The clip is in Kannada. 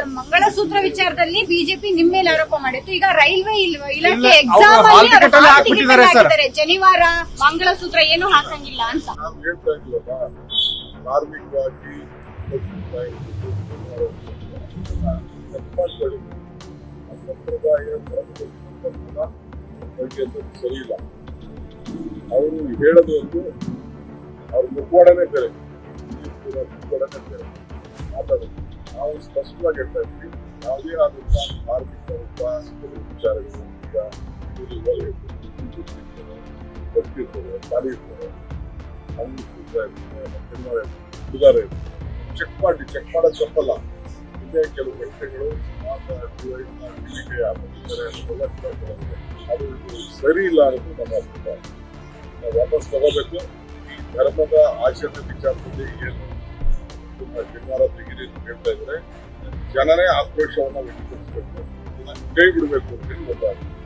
ಸರ್ ಮಂಗಳಸೂತ್ರ ವಿಚಾರದಲ್ಲಿ ಬಿಜೆಪಿ ನಿಮ್ಮ ಮೇಲೆ ಆರೋಪ ಮಾಡಿತ್ತು. ಈಗ ರೈಲ್ವೆ ಇಲ್ವಾ ಇಲಾಖೆ ಇಲ್ಲ, ಎಕ್ಸಾಮ್ ಅವ್ರು ಅಲ್ಲಿ ಹಾಕ್ಬಿಟ್ಟಿದ್ದಾರೆ ಸರ್. ಶನಿವಾರ ಮಂಗಳಸೂತ್ರ ಏನು ಹಾಕಂಗಿಲ್ಲ ಅಂತ. ಧಾರ್ಮಿಕವಾಗಿ ಮಾಡ್ಕೊಳ್ಳಿ ಸಂಪ್ರದಾಯ ಧರ್ಮದ ಬಗ್ಗೆ ಅದು ಸರಿ ಇಲ್ಲ ಅವರು ಹೇಳೋದು ಒಂದು ಅವ್ರ ಮುಖವಾಡನೇ ಬೇರೆ ಮುಖವಾಡನೆ ಬೇರೆ ಮಾತಾಡೋದು ನಾವು ಸ್ಪಷ್ಟವಾಗಿ ಹೇಳ್ತಾ ಇದ್ವಿ ಆದಂತಹ ಧಾರ್ಮಿಕ ವಿಚಾರಗಳು ಈಗ ಬರ್ತಿರ್ತದೆ ಖಾಲಿ ಇರ್ತದೆ ಇದ್ದಾರೆ ಚೆಕ್ ಮಾಡಿ ಚೆಕ್ ಮಾಡೋದು ತಪ್ಪಲ್ಲ ಹಿಂದೆ ಕೆಲವು ವ್ಯಕ್ತಿಗಳು ಅದು ಸರಿ ಇಲ್ಲ ಅನ್ನೋದು ನಮ್ಮ ಅಭಿಪ್ರಾಯ ನಾವು ವಾಪಸ್ ತಗೋಬೇಕು ಈ ಧರ್ಮದ ಆಚರಣೆ ವಿಚಾರದಲ್ಲಿ ಏನು ಶನಿವಾರ ತೆಗೀರಿ ಅಂತ ಹೇಳ್ತಾ ಇದ್ರೆ ಜನನೇ ಆಕ್ರೋಶವನ್ನ ವ್ಯಕ್ತಪಡಿಸಬೇಕು ಇದನ್ನ ಕೈ ಬಿಡಬೇಕು ಅಂತ ಹೇಳಿ ಗೊತ್ತಾಗುತ್ತೆ